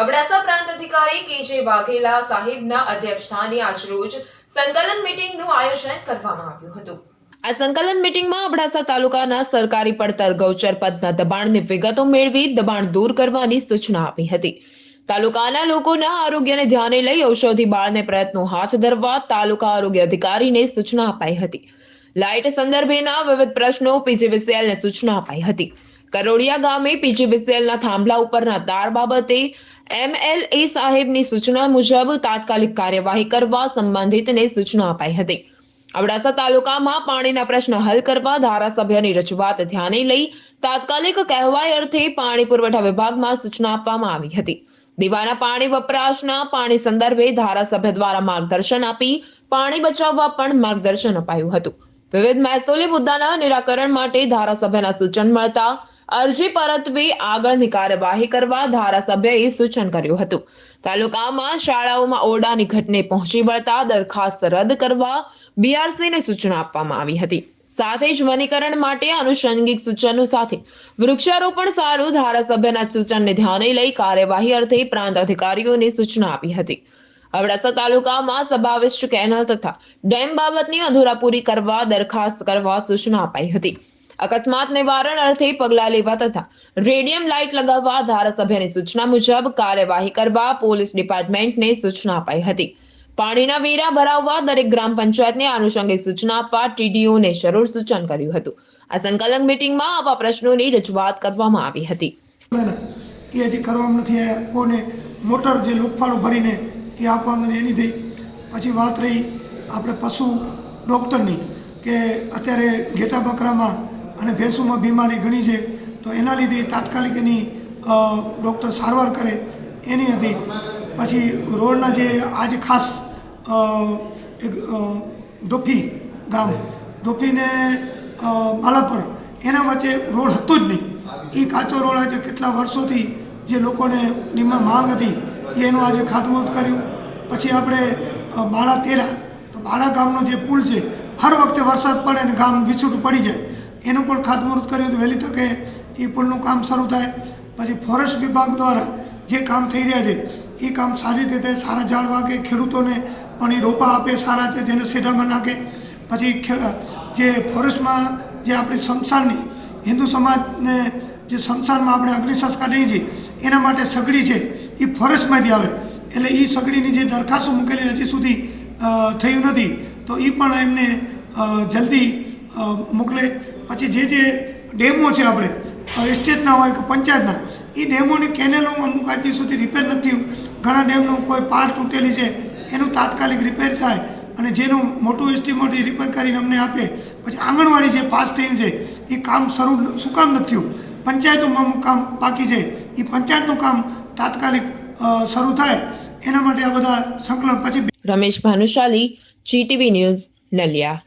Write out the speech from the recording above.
અબડાસા પ્રાંત અધિકારી કે વાઘેલા સાહેબના અધ્યક્ષસ્થાને આજરોજ સંકલન મીટિંગનું આયોજન કરવામાં આવ્યું હતું. આ સંકલન મીટિંગમાં અબડાસા તાલુકાના સરકારી પડતર ગૌચર પદના દબાણની વિગતો મેળવી દબાણ દૂર કરવાની સૂચના આપી હતી. તાલુકાના લોકોના આરોગ્યને ધ્યાને લઈ ઔષધિ બાળને પ્રયત્નો હાથ ધરવા તાલુકા આરોગ્ય અધિકારીને સૂચના અપાઈ હતી. લાઇટ સંદર્ભેના વિવિધ પ્રશ્નો પીજીવીસીએલને સૂચના અપાઈ હતી. કરોડિયા ગામે પીજીવીસીએલના થાંભલા ઉપરના તાર બાબતે એમએલએ સાહેબની સૂચના મુજબ તાત્કાલિક કાર્યવાહી કરવા સંબંધિતને સૂચના અપાઈ હતી. અબડાસા તાલુકામાં પાણીના પ્રશ્ન હલ કરવા ધારાસભ્યની રજૂઆત ધ્યાને લઈ તાત્કાલિક કહેવાય અર્થે પાણી પુરવઠા વિભાગમાં સૂચના આપવામાં આવી હતી. દીવાના પાણી વપરાશના પાણી સંદર્ભે ધારાસભ્ય દ્વારા માર્ગદર્શન આપી પાણી બચાવવા પણ માર્ગદર્શન અપાયું હતું. વિવિધ મહેસૂલી મુદ્દાના નિરાકરણ માટે ધારાસભ્યના સૂચન મળતા અરજી પરતવી આગળની કાર્યવાહી કરવા ધારાસભ્યએ સૂચન કર્યું હતું. તાલુકામાં શાળાઓમાં ઓરડાની ઘટને પહોંચી વળતા દરખાસ્ત રદ કરવા બીઆરસીને સૂચના આપવામાં આવી હતી. સાથે જ વનીકરણ માટે આનુષંગિક સૂચનો સાથે વૃક્ષારોપણ સારું ધારાસભ્યના સૂચનને ધ્યાને લઈ કાર્યવાહી અર્થે પ્રાંત અધિકારીઓને સૂચના આપી હતી. અબડાસા તાલુકામાં સમાવિષ્ટ કેનાલ તથા ડેમ બાબતની અધૂરા પૂરી કરવા દરખાસ્ત કરવા સૂચના અપાઈ હતી. અકસ્માત નિવારણ અર્થે પગલાં લેવા તથા રેડિયમ લાઇટ લગાવવા ધારાસભ્યની સૂચના મુજબ કાર્યવાહી કરવા પોલીસ ડિપાર્ટમેન્ટને સૂચના અપાઈ હતી. પાણીના વેરા ભરાવવા દરેક ગ્રામ પંચાયતને આનુષંગિક સૂચના આપવા ટીડીઓને જરૂર સૂચન કર્યું હતું. આ સંકલન મીટિંગમાં આવા પ્રશ્નોની રજૂઆત કરવામાં આવી હતી. એ હજી કરવામાં નથી આવ્યા. કોને મોટર જે લોકફાળો ભરીને એ આપવામાં નથી એની થઈ. પછી વાત રહી આપણે પશુ ડૉક્ટરની કે અત્યારે ઘેટા બકરામાં અને ભેંસોમાં બીમારી ઘણી છે, તો એના લીધે તાત્કાલિક એની ડૉક્ટર સારવાર કરે, એની હતી. પછી રોડના જે આજે ખાસ એક દોફી ગામ દોફીને માલાપર એના વચ્ચે રોડ હતો જ નહીં. એ કાચો રોડ આજે કેટલા વર્ષોથી જે લોકોને નિમાં માંગ હતી એનું આજે ખાતમુહૂર્ત કર્યું. પછી આપણે બાળા તેરા, તો બાળા ગામનો જે પુલ છે, હર વખતે વરસાદ પડે ને ગામ વિછૂટું પડી જાય. એનું પણ ખાતમુહૂર્ત કર્યું તો વહેલી તકે એ પુલનું કામ શરૂ થાય. પછી ફોરેસ્ટ વિભાગ દ્વારા જે કામ થઈ રહ્યા છે, એ કામ સારી રીતે થાય, સારા ઝાડ વાગે, ખેડૂતોને પણ એ રોપા આપે, સારા છે જેને સેઢામાં નાખે. પછી જે ફોરેસ્ટમાં જે આપણી શમશાનની, હિન્દુ સમાજને જે શમશાનમાં આપણે અગ્નિ સંસ્કાર લઈએ છીએ, એના માટે સગડી છે, એ ફોરેસ્ટમાંથી આવે. એટલે એ સગડીની જે દરખાસ્તો મૂકેલી હજી સુધી થયું નથી, તો એ પણ એમને જલ્દી મોકલે. પછી જે જે ડેમો છે આપણે એસ્ટેટના હોય કે પંચાયતના એ ડેમોની કેનેલો અમુક આજ સુધી રિપેર નથી ઘણા ડેમનું કોઈ પાર તૂટેલી છે, એનું તાત્કાલિક રિપેર થાય અને જેનું મોટું એસ્ટીમેટ રિપેર કરીને અમને આપે. પછી આંગણવાડી જે પાસ થયું છે એ કામ શરૂ શું કામ નથી થયું? પંચાયતોમાં અમુક કામ બાકી છે. એ પંચાયતનું કામ તાત્કાલિક શરૂ થાય. એના માટે આ બધા સંકલન. પછી રમેશ ભાનુશાલી જીટીવી ન્યૂઝ, નલિયા.